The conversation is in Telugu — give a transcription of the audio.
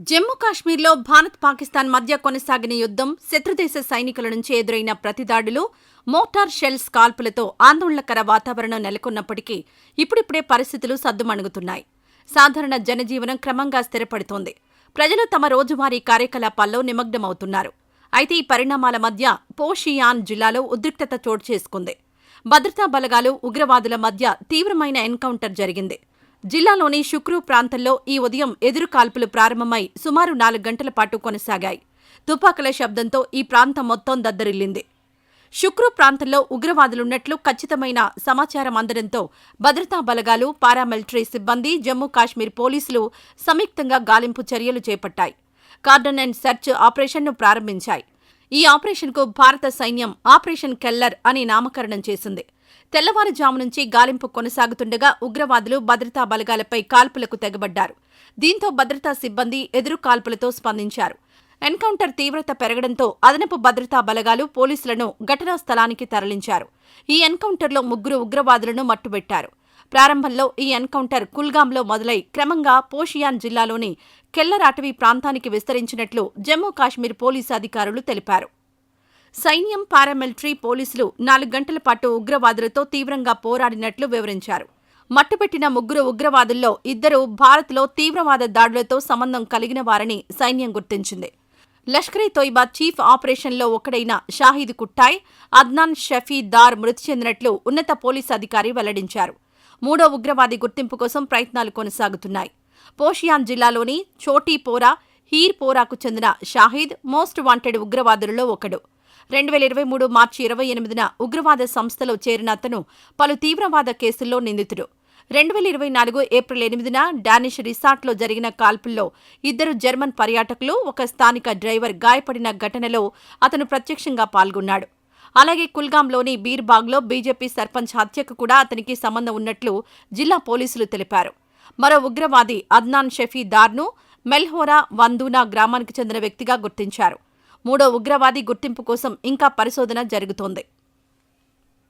జమ్మూ కాశ్మీర్లో భారత్ పాకిస్తాన్ మధ్య కొనసాగిన యుద్ధం శత్రుదేశ సైనికుల నుంచి ఎదురైన ప్రతిదాడులు మోటార్ షెల్స్ కాల్పులతో ఆందోళనకర వాతావరణం నెలకొన్నప్పటికీ ఇప్పుడిప్పుడే పరిస్థితులు సద్దుమణుగుతున్నాయి. సాధారణ జనజీవనం క్రమంగా స్థిరపడుతోంది. ప్రజలు తమ రోజువారీ కార్యకలాపాల్లో నిమగ్నమవుతున్నారు. అయితే ఈ పరిణామాల మధ్య పోషియాన్ జిల్లాలో ఉద్రిక్తత చోటు చేసుకుంది. భద్రతా బలగాలు ఉగ్రవాదుల మధ్య తీవ్రమైన ఎన్కౌంటర్ జరిగింది. జిల్లాలోని శుక్రు ప్రాంతంలో ఈ ఉదయం ఎదురు కాల్పులు ప్రారంభమై సుమారు నాలుగు గంటల పాటు కొనసాగాయి. తుపాకుల శబ్దంతో ఈ ప్రాంతం మొత్తం దద్దరిల్లింది. శుక్రు ప్రాంతంలో ఉగ్రవాదులున్నట్లు ఖచ్చితమైన సమాచారం అందడంతో భద్రతా బలగాలు పారామిలిటరీ సిబ్బంది జమ్మూ కాశ్మీర్ పోలీసులు సంయుక్తంగా గాలింపు చర్యలు చేపట్టాయి. కార్డన్ అండ్ సెర్చ్ ఆపరేషన్ను ప్రారంభించాయి. ఈ ఆపరేషన్కు భారత సైన్యం ఆపరేషన్ కెల్లర్ అని నామకరణం చేసింది. తెల్లవారుజాము నుంచి గాలింపు కొనసాగుతుండగా ఉగ్రవాదులు భద్రతా బలగాలపై కాల్పులకు తెగబడ్డారు. దీంతో భద్రతా సిబ్బంది ఎదురు కాల్పులతో స్పందించారు. ఎన్కౌంటర్ తీవ్రత పెరగడంతో అదనపు భద్రతా బలగాలు పోలీసులను ఘటనా స్థలానికి తరలించారు. ఈ ఎన్కౌంటర్లో ముగ్గురు ఉగ్రవాదులను మట్టుబెట్టారు. ప్రారంభంలో ఈ ఎన్కౌంటర్ కుల్గాంలో మొదలై క్రమంగా పోషియాన్ జిల్లాలోని కెల్లర్ అటవీ ప్రాంతానికి విస్తరించినట్లు జమ్మూ కాశ్మీర్ పోలీసు అధికారులు తెలిపారు. సైన్యం పారామిలిటరీ పోలీసులు నాలుగు గంటల పాటు ఉగ్రవాదులతో తీవ్రంగా పోరాడినట్లు వివరించారు. మట్టుపెట్టిన ముగ్గురు ఉగ్రవాదుల్లో ఇద్దరు భారత్లో తీవ్రవాద దాడులతో సంబంధం కలిగిన వారని సైన్యం గుర్తించింది. లష్కరే తోయిబా చీఫ్ ఆపరేషన్లో ఒకడైన షాహీద్ కుట్టాయ్ అద్నాన్ షఫీ దార్ మృతి చెందినట్లు ఉన్నత పోలీసు అధికారి వెల్లడించారు. మూడో ఉగ్రవాది గుర్తింపు కోసం ప్రయత్నాలు కొనసాగుతున్నాయి. పోషియాన్ జిల్లాలోని చోటీపోరా హీర్పోరాకు చెందిన షాహీద్ మోస్ట్ వాంటెడ్ ఉగ్రవాదులలో ఒకడు. రెండు వేల ఇరవై మూడు మార్చి ఇరవై ఎనిమిదిన ఉగ్రవాద సంస్థలో చేరిన అతను పలు తీవ్రవాద కేసుల్లో నిందితుడు. రెండు వేల ఇరవై నాలుగు ఏప్రిల్ ఎనిమిదిన డానిష్ రిసార్ట్లో జరిగిన కాల్పుల్లో ఇద్దరు జర్మన్ పర్యాటకులు ఒక స్థానిక డ్రైవర్ గాయపడిన ఘటనలో అతను ప్రత్యక్షంగా పాల్గొన్నాడు. అలాగే కుల్గాంలోని బీర్బాగ్లో బీజేపీ సర్పంచ్ హత్యకు కూడా అతనికి సంబంధం ఉన్నట్లు జిల్లా పోలీసులు తెలిపారు. మరో ఉగ్రవాది అద్నాన్ షఫీ దార్ను మెల్హోరా వందూనా గ్రామానికి చెందిన వ్యక్తిగా గుర్తించారు. మూడో ఉగ్రవాది గుర్తింపు కోసం ఇంకా పరిశోధన జరుగుతోంది.